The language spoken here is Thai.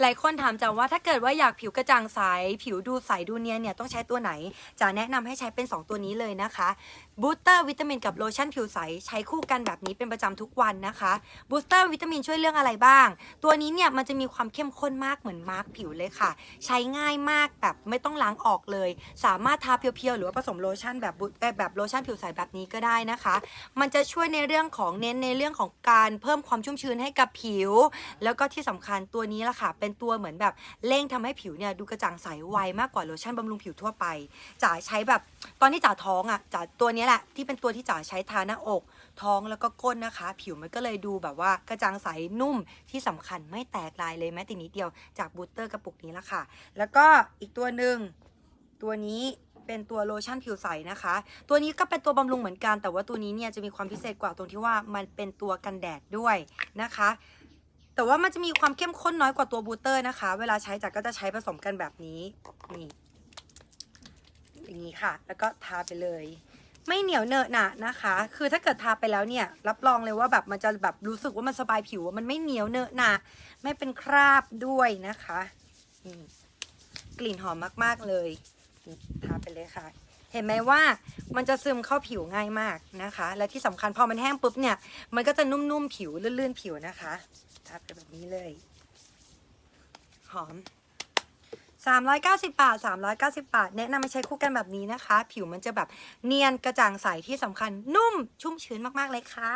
หลายคนถามจ๋าว่าถ้าเกิดว่าอยากผิวกระจ่างใส ผิวดูใสดูเนียนเนี่ยต้องใช้ตัวไหนจ๋าแนะนำให้ใช้เป็น 2 ตัวนี้เลยนะคะบูสเตอร์วิตามินกับโลชั่นผิวใสใช้คู่กันแบบนี้เป็นประจำทุกวันนะคะบูสเตอร์วิตามินช่วยเรื่องอะไรบ้าง ตัวนี้เนี่ยมันจะมีความเข้มข้นมากเหมือนมาร์กผิวเลยค่ะ ใช้ง่ายมากแบบไม่ต้องล้างออกเลย สามารถทาเพียวๆหรือว่าผสมโลชั่นแบบบูเอ่อแบบโลชั่นผิวใสแบบนี้ก็ได้นะคะ มันจะช่วยในเรื่องของเน้นในเรื่องของการเพิ่มความชุ่มชื้นให้กับผิว แล้วก็ที่สำคัญตัวนี้ล่ะค่ะเป็น็นตัวเหมือนแบบเร่งทำให้ผิวเนี่ยดูกระจ่างใสไวมากกว่าโลชั่นบำรุงผิวทั่วไปจ๋าใช้แบบตอนที่จ๋าท้องอะจ๋าตัวนี้แหละที่เป็นตัวที่จ๋าใช้ทาหน้าอก ท้องแล้วก็ก้นนะคะ ผิวมันก็เลยดูแบบว่ากระจ่างใสนุ่มที่สำคัญไม่แตกลายเลยแม้แต่นิดเดียวจากบูสเตอร์กระปุกนี้ละค่ะ แล้วก็อีกตัวหนึ่งตัวนี้เป็นตัวโลชั่นผิวใสนะคะ ตัวนี้ก็เป็นตัวบำรุงเหมือนกัน แต่ว่าตัวนี้เนี่ยจะมีความพิเศษกว่าตรงที่ว่ามันเป็นตัวกันแดดด้วยนะคะ แต่ว่ามันจะมีความเข้มข้นน้อยกว่าตัวบูเตอร์นะคะ เวลาใช้จากก็จะใช้ผสมกันแบบนี้ นี่อย่างนี้ค่ะ แล้วก็ทาไปเลย ไม่เหนียวเนอะหนะนะคะ คือถ้าเกิดทาไปแล้วเนี่ย รับรองเลยว่าแบบมันจะแบบรู้สึกว่ามันสบายผิว มันไม่เหนียวเนอะหนะไม่เป็นคราบด้วยนะคะนี่กลิ่นหอมมากๆเลยทาไปเลยค่ะ เห็นไหมว่ามันจะซึมเข้าผิวง่ายมากนะคะ และที่สำคัญพอมันแห้งปุ๊บเนี่ย มันก็จะนุ่มๆผิวลื่นๆผิวนะคะ ทาไปแบบนี้เลย หอม 390 บาท 390 บาท แนะนำมาใช้คู่กันแบบนี้นะคะ ผิวมันจะแบบเนียนกระจ่างใสที่สำคัญนุ่มชุ่มชื้นมาก ๆ เลยค่ะ